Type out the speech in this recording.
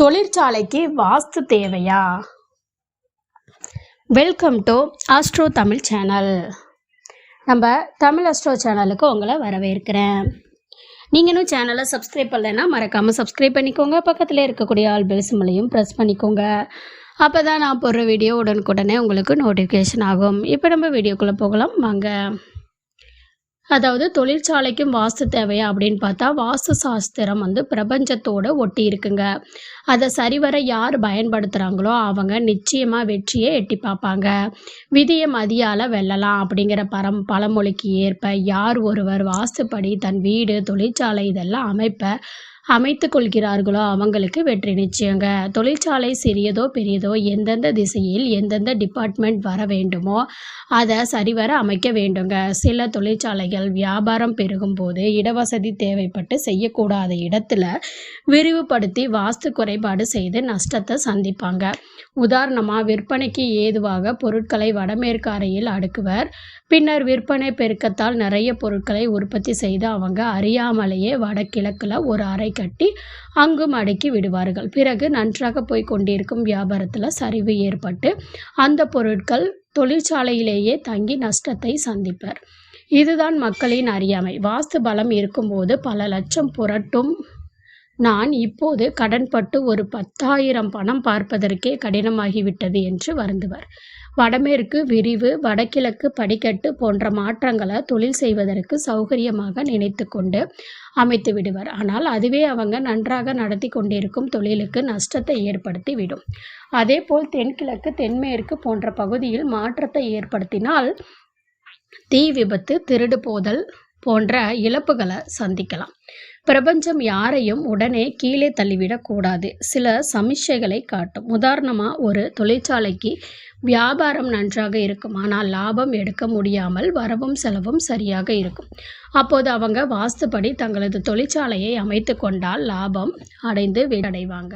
தொழிற்சாலைக்கு வாஸ்து தேவையா? Welcome to astro Tamil channel நம்ம தமிழ் அஸ்ட்ரோ சேனலுக்கு உங்களை வரவேற்கிறேன். நீங்களும் சேனலை சப்ஸ்கிரைப் பண்ணலைன்னா மறக்காமல் சப்ஸ்கிரைப் பண்ணிக்கோங்க. பக்கத்தில் இருக்கக்கூடிய ஆல் பெல் சிம்மலையும் ப்ரெஸ் பண்ணிக்கோங்க. அப்போ தான் நான் போடுற வீடியோ உடனுக்குடனே உங்களுக்கு நோட்டிஃபிகேஷன் ஆகும். இப்போ நம்ம வீடியோக்குள்ளே போகலாம். வாங்க. அதாவது தொழிற்சாலைக்கும் வாஸ்து தேவையா அப்படின்னு பார்த்தா வாஸ்து சாஸ்திரம் வந்து பிரபஞ்சத்தோடு ஒட்டி இருக்குங்க. அதை சரிவர யார் பயன்படுத்துகிறாங்களோ அவங்க நிச்சயமாக வெற்றியை எட்டி பார்ப்பாங்க. விதியை மதியால் வெல்லலாம் அப்படிங்கிற பரம் பழமொழிக்கு ஏற்ப யார் ஒருவர் வாஸ்துப்படி தன் வீடு தொழிற்சாலை இதெல்லாம் அமைப்ப அமைத்து கொள்கிறார்களோ அவங்களுக்கு வெற்றி நிச்சயங்க. தொழிற்சாலை சிறியதோ பெரியதோ எந்தெந்த திசையில் எந்தெந்த டிபார்ட்மெண்ட் வர வேண்டுமோ அதை சரிவர அமைக்க வேண்டுங்க. சில தொழிற்சாலைகள் வியாபாரம் பெருகும் போது இடவசதி தேவைப்பட்டு செய்யக்கூடாத இடத்துல விரிவுபடுத்தி வாஸ்து குறை குறைபாடு செய்து நஷ்டத்தை சந்திப்பாங்க. உதாரணமாக விற்பனைக்கு ஏதுவாக பொருட்களை வடமேற்கு அறையில் அடுக்குவர். பின்னர் விற்பனை பெருக்கத்தால் நிறைய பொருட்களை உற்பத்தி செய்து அவங்க அறியாமலேயே வடகிழக்கில் ஒரு அறை கட்டி அங்கும் அடுக்கி விடுவார்கள். பிறகு நன்றாக போய் கொண்டிருக்கும் வியாபாரத்தில் சரிவு ஏற்பட்டு அந்த பொருட்கள் தொழிற்சாலையிலேயே தங்கி நஷ்டத்தை சந்திப்பர். இதுதான் மக்களின் அறியாமை. வாஸ்து பலம் இருக்கும்போது பல லட்சம் புரட்டும் நான் இப்போது கடன்பட்டு ஒரு பத்தாயிரம் பணம் பார்ப்பதற்கே கடினமாகிவிட்டது என்று வருந்துவர். வடமேற்கு விரிவு வடகிழக்கு படிக்கட்டு போன்ற மாற்றங்களை தொழில் செய்வதற்கு சௌகரியமாக நினைத்து கொண்டு அமைத்து விடுவர். ஆனால் அதுவே அவங்க நன்றாக நடத்தி கொண்டிருக்கும் தொழிலுக்கு நஷ்டத்தை ஏற்படுத்தி விடும். அதேபோல் தென்கிழக்கு தென்மேற்கு போன்ற பகுதியில் மாற்றத்தை ஏற்படுத்தினால் தீ விபத்து திருடு போதல் போன்ற இழப்புகளை சந்திக்கலாம். பிரபஞ்சம் யாரையும் உடனே கீழே தள்ளிவிடக்கூடாது சில சமிச்சைகளை காட்டும். உதாரணமாக ஒரு தொழிற்சாலைக்கு வியாபாரம் நன்றாக இருக்கும். ஆனால் லாபம் எடுக்க முடியாமல் வரவும் செலவும் சரியாக இருக்கும். அப்போது அவங்க வாஸ்துப்படி தங்களது தொழிற்சாலையை அமைத்து கொண்டால் லாபம் அடைந்து வீடடைவாங்க